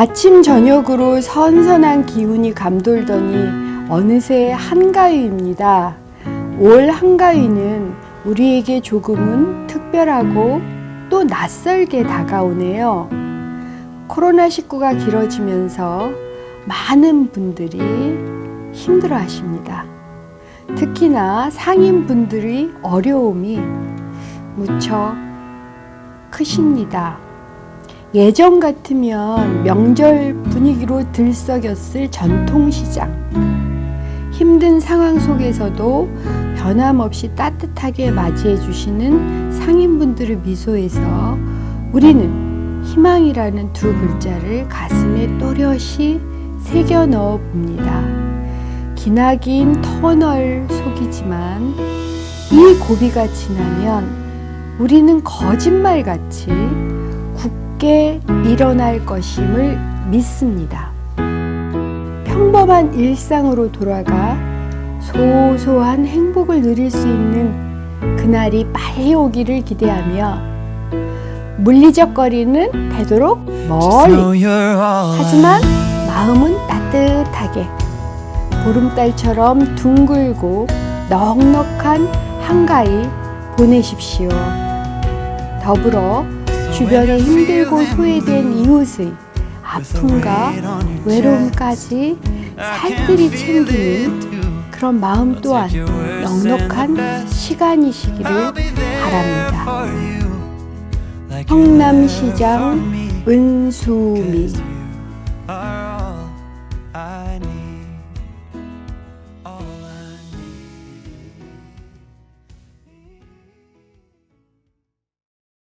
아침 저녁으로 선선한 기운이 감돌더니 어느새 한가위입니다. 올 한가위는 우리에게 조금은 특별하고 또 낯설게 다가오네요. 코로나19가 길어지면서 많은 분들이 힘들어 하십니다. 특히나 상인분들의 어려움이 무척 크십니다. 예전 같으면 명절 분위기로 들썩였을 전통시장. 힘든 상황 속에서도 변함없이 따뜻하게 맞이해 주시는 상인분들의 미소에서 우리는 희망이라는 두 글자를 가슴에 또렷이 새겨 넣어 봅니다. 기나긴 터널 속이지만 이 고비가 지나면 우리는 거짓말같이 굳게 일어날 것임을 믿습니다. 평범한 일상으로 돌아가 소소한 행복을 누릴 수 있는 그날이 빨리 오기를 기대하며 물리적 거리는 되도록 멀리 하지만 마음은 따뜻하게 보름달처럼 둥글고 넉넉한 한가위 보내십시오. 더불어 주변에 힘들고 소외된 이웃의 아픔과 외로움까지 살뜰히 챙기는 그런 마음 또한 넉넉한 시간이시기를 바랍니다. 성남시장 은수미